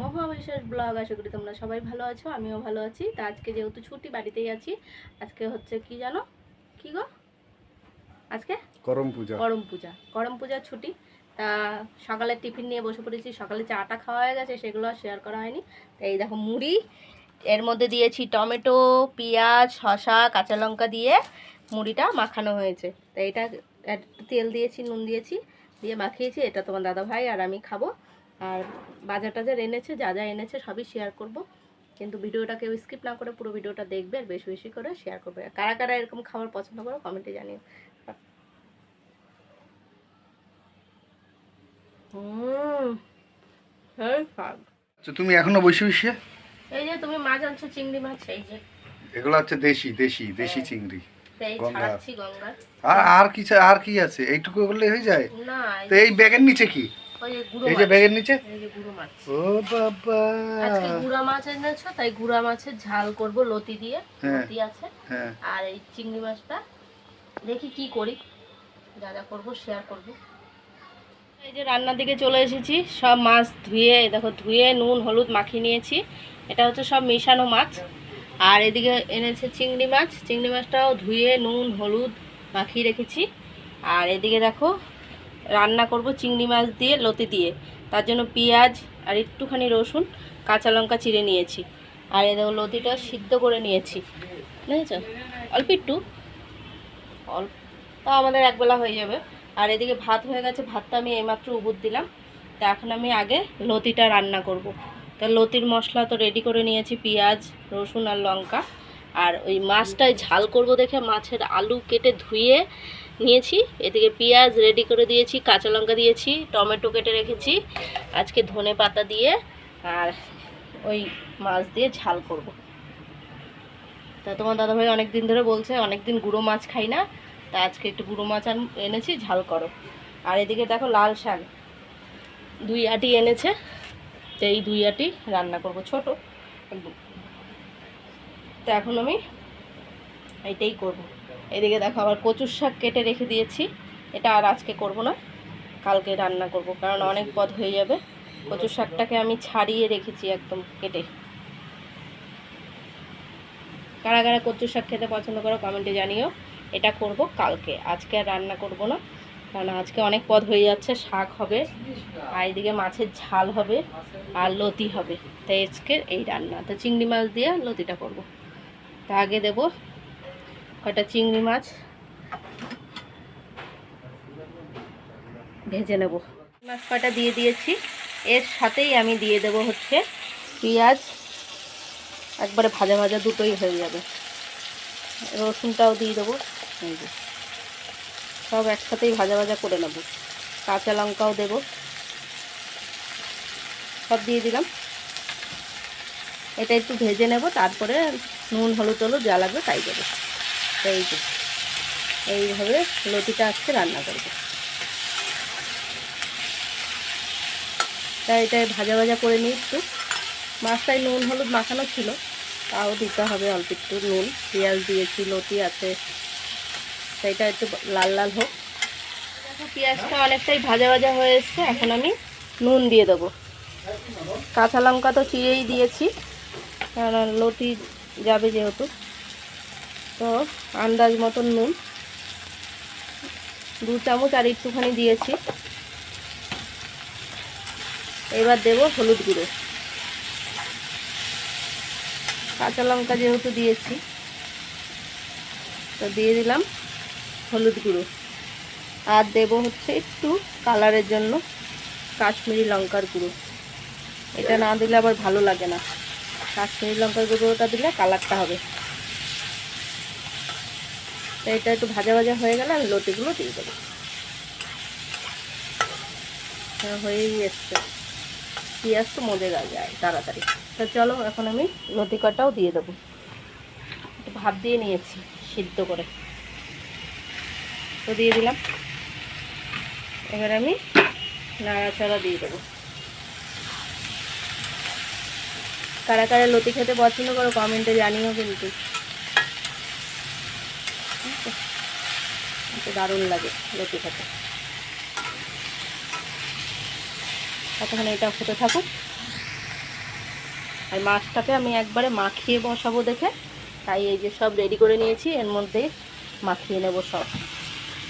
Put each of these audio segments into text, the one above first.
Mahabiswas blog আশা করি তোমরা সবাই ভালো আছো আমিও ভালো আছি। তা আজকে যেহেতু ছুটি বাড়িতেই আছি। আজকে হচ্ছে কি জানো? কি গো? আজকে? করম পূজা। করম পূজা। করম পূজার ছুটি। তা সকালে টিফিন নিয়ে বসে পড়েছি। সকালে চাটা খাওয়া হয়ে গেছে সেগুলো আর শেয়ার করা হয়নি। তো এই দেখো মুড়ি এর মধ্যে দিয়েছি টমেটো পেঁয়াজ শসা কাঁচা লঙ্কা দিয়ে মুড়িটা মাখানো হয়েছে। তো এটা একটু তেল দিয়েছি নুন দিয়েছি দিয়ে মাখিয়েছি। এটা তোমার দাদা ভাই আর আমি খাব। আর বাজার টাজার এনেছে যা যা এনেছে সবই শেয়ার করব। কিন্তু ভিডিওটা কেউ স্কিপ না করে পুরো ভিডিওটা দেখবে আর বেশি বেশি করে শেয়ার করবে। কারা কারা এরকম খাবার পছন্দ করো কমেন্টে জানিও। হ্যাঁ আচ্ছা তুমি এখনও বসে বসে? এই যে তুমি মাছ আনছো চিংড়ি মাছ এই যে। এগুলো হচ্ছে দেশি দেশি দেশি চিংড়ি। এই গঙ্গা। আর আর কি আর কি আছে? এইটুকু করলে হয়ে যায়? না তো এই ব্যাগের নিচে কি? ওই গুঁড়ো এই যে ব্যাগের নিচে? এই যে গুঁড়ো মাছ। ও বাবা। আজকে গুঁড়া মাছ এনেছো তাই গুঁড়া মাছের ঝাল করব লতি দিয়ে হ্যাঁ। লতি আছে। হ্যাঁ। আর এই চিংড়ি মাছটা দেখি কি করি যা যা করব শেয়ার করব। এই যে রান্নার দিকে চলে এসেছি সব মাছ ধুয়ে দেখো ধুয়ে নুন হলুদ মাখিয়ে নিয়েছি। এটা হচ্ছে সব মেশানো মাছ। আর এদিকে এনেছে চিংড়ি মাছ। চিংড়ি মাছটাও ধুয়ে নুন হলুদ মাখিয়ে রেখেছি। আর এদিকে দেখো রান্না করব চিংড়ি মাছ দিয়ে, লতি দিয়ে। তার জন্য পেঁয়াজ আর একটুখানি রসুন, কাঁচা লঙ্কা চিড়ে নিয়েছি। আর এই দেখো লতিটা সিদ্ধ করে নিয়েছি। বুঝেছ অল্প একটু। অল্প তাও আমাদের একবেলা হয়ে যাবে। আর এদিকে ভাত হয়ে গেছে, ভাতটা আমি এইমাত্র উবুর দিলাম। তা এখন আমি আগে লতিটা রান্না করব। তা লতির মশলা তো রেডি করে নিয়েছি, পেঁয়াজ, রসুন আর লঙ্কা। আর ওই মাছটায় ঝাল করব দেখে মাছের আলু কেটে ধুয়ে নিয়েছি। এদিকে পেঁয়াজ রেডি করে দিয়েছি, কাঁচা লঙ্কা দিয়েছি, টমেটো কেটে রেখেছি। আজকে ধনে পাতা দিয়ে আর ওই মাছ দিয়ে ঝাল করব। তা তোমার দাদাভাই অনেক দিন ধরে বলছে অনেক দিন গুঁড়ো মাছ খাই না, তা আজকে একটু গুঁড়ো মাছ এনেছি, ঝাল করো। আর এদিকে দেখো লাল শাক। দুই আটি এনেছে, তো এই দুই আটি রান্না করব ছোট। তো এখন আমি এটাই করব। এদিকে দেখো আবার কচুর শাক কেটে রেখে দিয়েছি। এটা আর আজকে করব না, কালকে রান্না করব, কারণ অনেক পদ হয়ে যাবে। কচুর শাকটাকে আমি ছাড়িয়ে রেখেছি একদম কেটে। কারা কারা কচুর শাক খেতে পছন্দ করো কমেন্টে জানিও। এটা করব কালকে, আজকে আর রান্না করব না, কারণ আজকে অনেক পদ হয়ে যাচ্ছে, শাক হবে, আর এদিকে মাছের ঝাল হবে, আর লতি হবে। তাই আজকে এই রান্না। তো চিংড়ি মাছ দিয়ে লতিটা করব। তা আগে দেব কয়টা চিংড়ি মাছ? ভেজে নেব। মাছ কয়টা দিয়ে দিয়েছি। এর সাথেই আমি দিয়ে দেব হচ্ছে পেঁয়াজ। একবারে ভাজা ভাজা দুটোই হয়ে যাবে। রসুনটাও দিয়ে দেবো। সব একসাথেই ভাজা ভাজা করে নেব। কাঁচা লঙ্কাও দেব। সব দিয়ে দিলাম। এটা একটু ভেজে নেব। তারপরে নুন, হলুদ হলুদ যা লাগবে তাই দেবো। এই যে, এইভাবে লতিটা আজকে রান্না করব। তাই এটাই ভাজা ভাজা করে নিই একটু। মাছটায় নুন, হলুদ মাখানো ছিল, তাও দিতে হবে অল্প একটু নুন। পেঁয়াজ দিয়েছি, লতি আছে সেইটা একটু লাল লাল হোক। দেখো পেঁয়াজটা অনেকটাই ভাজা ভাজা হয়ে এসছে, এখন আমি নুন দিয়ে দেবো। কাঁচা লঙ্কা তো চিড়েই দিয়েছি, কারণ লতি যাবে যেহেতু। তো আন্দাজ মতন নুন। দু চামচ আর একটুখানি দিয়েছি। এবার দেবো হলুদ গুঁড়ো। কাঁচা লঙ্কা যেহেতু দিয়েছি, তো দিয়ে দিলাম হলুদ গুঁড়ো। আর দেবো হচ্ছে একটু কালারের জন্য কাশ্মীরি লঙ্কার গুঁড়ো। এটা না দিলে আবার ভালো লাগে না। কাশ্মীরি লঙ্কার গুঁড়োটা দিলে কালারটা হবে। এটা একটু ভাজা ভাজা হয়ে গেলে আমি লতিগুলো দিয়ে দেবো। হ্যাঁ, হয়েই এসছে পেঁয়াজ তো মজে যায় তাড়াতাড়ি। তো চলো এখন আমি লতি কটাও দিয়ে দেবো। ভাত দিয়ে নিয়েছি সিদ্ধ করে। তো দিয়ে দিলাম। এবার আমি নাড়াচাড়া দিয়ে দেবো। কারা কারা লতি খেতে পছন্দ করো কমেন্টে জানিও কিন্তু। দারুণ লাগে লতি খেতে ততক্ষণ এটা হতে থাকুক। আর মাছটাকে আমি একবারে মাখিয়ে বসাবো দেখে। তাই এই যে সব রেডি করে নিয়েছি, এর মধ্যে মাখিয়ে নেব সব।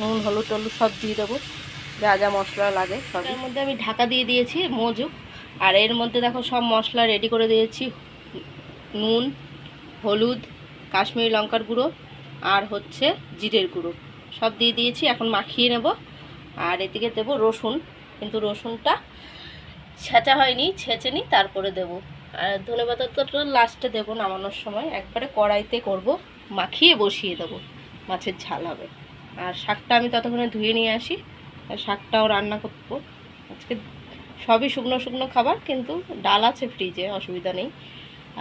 নুন, হলুদ, টলুদ সব দিয়ে দেবো। যা যা মশলা লাগে সব এর মধ্যে আমি ঢাকা দিয়ে দিয়েছি মজুক। আর এর মধ্যে দেখো সব মশলা রেডি করে দিয়েছি। নুন, হলুদ, কাশ্মীরি লঙ্কার গুঁড়ো, আর হচ্ছে জিরের গুঁড়ো। সব দিয়ে দিয়েছি, এখন মাখিয়ে নেব। আর এদিকে দেবো রসুন, কিন্তু রসুনটা ছেঁচা হয়নি ছেঁচে নিই তারপরে দেবো। আর ধনে পাতাটা লাস্টে দেবো নামানোর সময়, একবারে কড়াইতে করব, মাখিয়ে বসিয়ে দেবো, মাছের ঝাল হবে। আর শাকটা আমি ততক্ষণে ধুয়ে নিয়ে আসি, আর শাকটাও রান্না করব। আজকে সবই শুকনো শুকনো খাবার, কিন্তু ডাল আছে ফ্রিজে অসুবিধা নেই।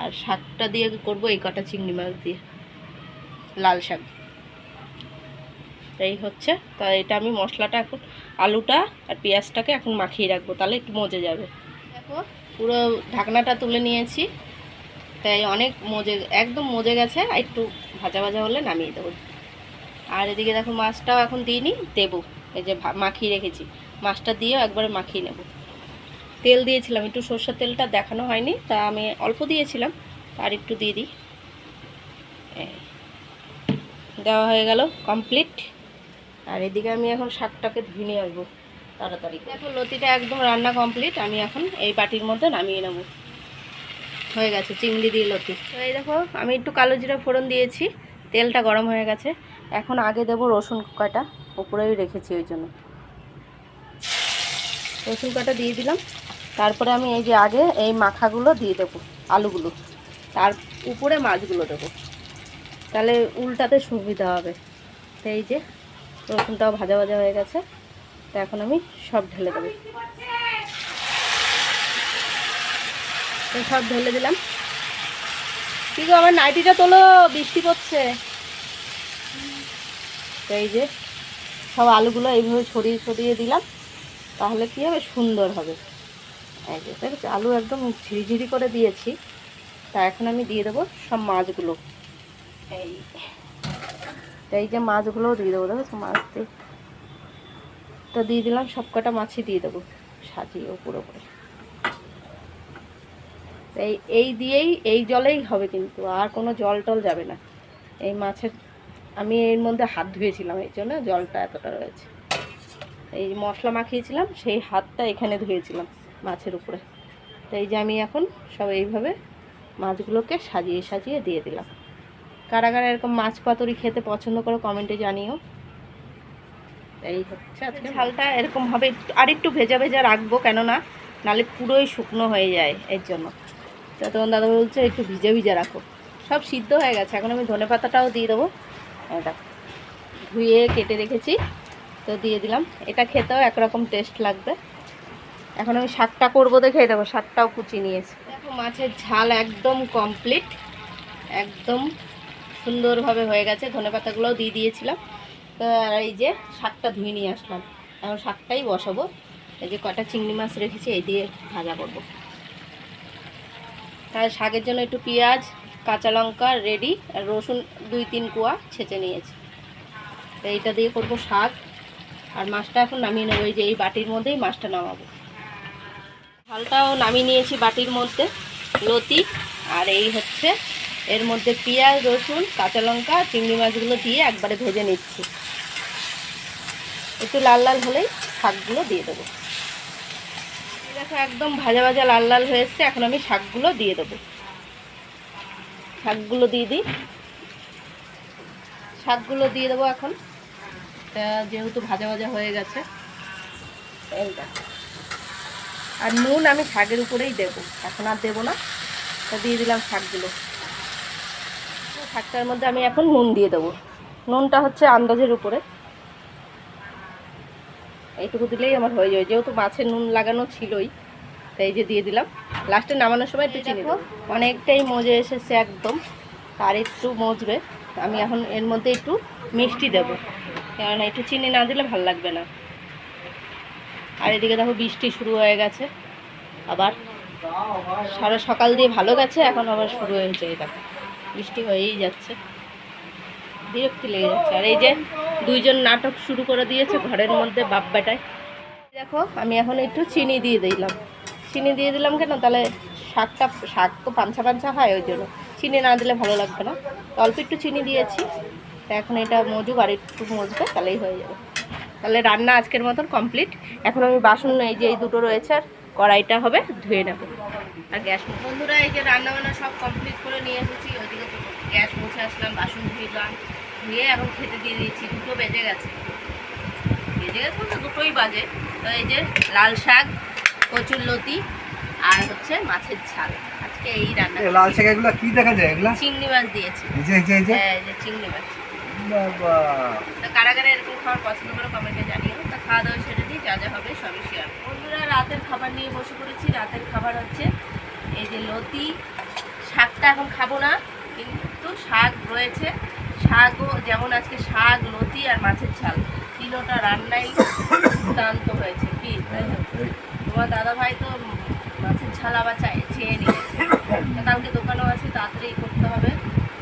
আর শাকটা দিয়ে করব এই কটা চিংড়ি মাছ দিয়ে, লাল শাক এই হচ্ছে। তা এটা আমি মশলাটা এখন, আলুটা আর পেঁয়াজটাকে এখন মাখিয়ে রাখব, তাহলে একটু মজে যাবে। দেখো, পুরো ঢাকনাটা তুলে নিয়েছি। তাই অনেক মজে, একদম মজে গেছে, আর একটু ভাজা ভাজা হলে নামিয়ে দেবো। আর এদিকে দেখো, মাছটাও এখন দিইনি দেবো। এই যে মাখিয়ে রেখেছি। মাছটা দিয়েও একবারে মাখিয়ে নেব। তেল দিয়েছিলাম, একটু সর্ষের তেলটা দেখানো হয়নি, তা আমি অল্প দিয়েছিলাম, আর একটু দিয়ে দিই। দেওয়া হয়ে গেল কমপ্লিট। আর এদিকে আমি এখন শাকটাকে ধুয়ে নিয়ে আসব তাড়াতাড়ি দেখো, লতিটা একদম রান্না কমপ্লিট আমি এখন এই বাটির মধ্যে নামিয়ে নেব। হয়ে গেছে, চিংড়ি দিয়ে লতি। তো এই দেখো, আমি একটু কালো জিরা ফোড়ন দিয়েছি, তেলটা গরম হয়ে গেছে। এখন আগে দেবো রসুন কাটা উপরেই রেখেছি ওই জন্য। রসুন কাটা দিয়ে দিলাম। তারপরে আমি এই যে আগে এই মাখাগুলো দিয়ে দেবো, আলুগুলো। তার উপরে মাছগুলো দেবো। তাহলে উল্টাতে সুবিধা হবে। তো এই যে রসুনটাও ভাজা ভাজা হয়ে গেছে। তো এখন আমি সব ঢেলে দেবো। সব ঢেলে দিলাম। কি গো, আমার নাইটিটা তোলো, বৃষ্টি পড়ছে। তো এই যে সব আলুগুলো এইভাবে ছড়িয়ে ছড়িয়ে দিলাম। তাহলে কী হবে? সুন্দর হবে। এই যে আলু একদম ঝিরিঝিরি করে দিয়েছি। তা এখন আমি দিয়ে দেবো সব মাছগুলো। এই এই যে মাছগুলোও দিয়ে দেবো, দেখো মাছ দিয়ে। তো দিয়ে দিলাম সব কটা মাছই দিয়ে দেবো, সাজিয়ে উপরে উপরে এই এই দিয়েই, এই জলেই হবে কিন্তু, আর কোনো জল টল যাবে না। এই মাছের, আমি এর মধ্যে হাত ধুয়েছিলাম, এই জন্য জলটা এতটা রয়েছে। এই মশলা মাখিয়েছিলাম, সেই হাতটা এখানে ধুয়েছিলাম মাছের উপরে। তো এই যে আমি এখন সব এইভাবে মাছগুলোকে সাজিয়ে সাজিয়ে দিয়ে দিলাম। কারা কারা এরকম মাছ পাতুরি খেতে পছন্দ করো কমেন্টে জানিও। এই হচ্ছে আজকে ঝালটা এরকম হবে আর একটু ভেজা ভেজা রাখব কেননা নালে পুরোই শুকনো হয়ে যায় এর জন্য। তো তখন দাদা বলছে একটু ভিজে ভিজে রাখো। সব সিদ্ধ হয়ে গেছে এখন আমি ধনে পাতাটাও দিয়ে দেবো। এটা ধুয়ে কেটে রেখেছি তো দিয়ে দিলাম। এটা খেতেও একরকম টেস্ট লাগবে। এখন আমি শাকটা করব দেখে দেখো শাকটাও কুচি নিয়েছি। দেখো মাছের ঝাল একদম কমপ্লিট একদম সুন্দরভাবে হয়ে গেছে। ধনে পাতাগুলোও দিয়ে দিয়েছিলাম। তো আর এই যে শাকটা ধুয়ে নিয়ে আসলাম। এখন শাকটাই বসাবো। এই যে কটা চিংড়ি মাছ রেখেছি, এই দিয়ে ভাজা করব। তার শাকের জন্য একটু পেঁয়াজ, কাঁচা লঙ্কা, রেডি, আর রসুন দুই তিন কুয়া ছেঁচে নিয়েছি। তো এইটা দিয়ে করব শাক। আর মাছটা এখন নামিয়ে নেব। এই যে এই বাটির মধ্যেই মাছটা নামাবো। ঝালটাও নামিয়ে নিয়েছি বাটির মধ্যে। লতি, আর এই হচ্ছে এর মধ্যে পেঁয়াজ, রসুন, কাঁচা লঙ্কা, চিংড়ি মাছগুলো দিয়ে একবারে ভেজে নিচ্ছি। একটু লাল লাল হলেই শাকগুলো দিয়ে দেবো। দেখো, একদম ভাজা ভাজা লাল লাল হয়ে এসছে। এখন আমি শাকগুলো দিয়ে দেবো। শাকগুলো দিয়ে দিই। শাকগুলো দিয়ে দেবো এখন। যেহেতু ভাজা ভাজা হয়ে গেছে আর নুন আমি শাকের উপরেই দেবো। এখন আর দেবো না। তো দিয়ে দিলাম শাকগুলো। শাকটার মধ্যে আমি এখন নুন দিয়ে দেবো। নুনটা হচ্ছে আন্দাজের উপরে। এইটুকু দিলেই আমার হয়ে যাবে। যেহেতু মাছের নুন লাগানো ছিলই, তাই যে দিয়ে দিলাম। লাস্টে নামানোর সময় একটু চিনি অনেকটাই মজে এসেছে একদম, আর একটু মজবে। আমি এখন এর মধ্যে একটু মিষ্টি দেবো। কারণ একটু চিনি না দিলে ভালো লাগবে না। আর এদিকে দেখো বৃষ্টি শুরু হয়ে গেছে। আবার সারা সকাল দিয়ে ভালো গেছে, এখন আবার শুরু হয়েছে এই দেখো। বৃষ্টি হয়েই যাচ্ছে। বিরক্তি লেগে যাচ্ছে। আর এই যে দুইজন নাটক শুরু করে দিয়েছে ঘরের মধ্যে বাপ বেটায়। দেখো, আমি এখন একটু চিনি দিয়ে দিলাম। চিনি দিয়ে দিলাম কেন? তাহলে শাকটা শাক তো পাঞ্চা পাঞ্চা হয় ওই জন্য। চিনি না দিলে ভালো লাগবে না। অল্প একটু চিনি দিয়েছি। তো এখন এটা মজুক আর একটু মজবে, তাহলেই হয়ে যাবে। তাহলে রান্না আজকের মতন কমপ্লিট। এখন আমি বাসন, এই যে এই দুটো রয়েছে আর কড়াইটা হবে ধুয়ে নেব। আর গ্যাস বন্ধুরা এই যে রান্না বান্না সব কমপ্লিট করে নিয়ে এসেছি। ওইদিকে গ্যাস মুছে আসলাম বাসন ধুইলাম ধুয়ে এখন খেতে দিয়ে দিয়েছি। দুটো বেজে গেছে। বেজে গেছে বলতে দুটোই বাজে। তো এই যে লাল শাক কচুর লতি আর হচ্ছে মাছের ঝাল। আজকে এই রান্না লাল শাক এগুলো কি দেখা যায় এগুলা? চিংড়ি মাছ দিয়েছি। এই যে এই যে এই যে। হ্যাঁ এই যে চিংড়ি মাছ। বাবা। তো কারা কারা এরকম খাওয়ার পছন্দ করে কমেন্টে জানিও। তা খাওয়া দাওয়া সেরে দিই যা যা হবে সবই শেয়ার বন্ধুরা রাতের খাবার নিয়ে বসে পড়েছি। রাতের খাবার হচ্ছে এই যে লতি। শাকটা এখন খাব না কিন্তু শাক রয়েছে। শাকও যেমন আজকে শাক লতি আর মাছের ঝাল। তিনোটা রান্নাই দুর্দান্ত হয়েছে। কি? তাই তো? তোমার দাদা ভাই তো মাছের ঝাল আবার চাই চেয়ে নিয়েছে। কালকে দোকানও আছে তাড়াতাড়ি করতে হবে।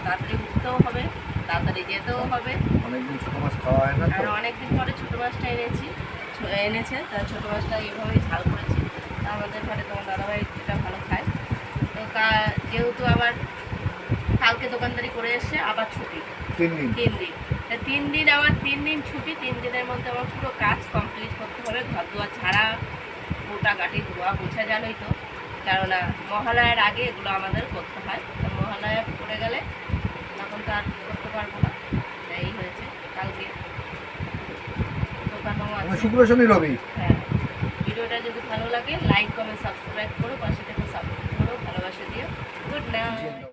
তাড়াতাড়ি উঠতেও হবে তাড়াতাড়ি যেতেও হবে। অনেকদিন ছোট মাছ খাওয়া হয় না অনেকদিন পরে ছোটো মাছটা এনেছি। এনেছে। তা ছোটো মাছটা এভাবেই ঝাল করেছি। তা আমাদের ঘরে তোমার দাদাভাই যেটা ভালো খায়। তো যেহেতু আবার কালকে দোকানদারি করে এসে আবার ছুটি। তিন দিন। তিন দিন। তিন দিন আমার তিন দিন ছুটি তিন দিনের মধ্যে আমার পুরো কাজ কমপ্লিট করতে হবে। ঘর দুয়ার ছাড়া গোটা গাটি ধোয়া পোছা জানোই তো। কেননা মহালয়ার আগে এগুলো আমাদের করতে হয়। তো মহালয়া পড়ে গেলে তখন তো আর করতে পারব না। তাই এই হয়েছে। শুক্র শনি রবি। হ্যাঁ ভিডিওটা যদি ভালো লাগে লাইক কমেন্ট সাবস্ক্রাইব করো, পাশে থেকে সাপোর্ট করো, ভালোবাসা দিও। Good night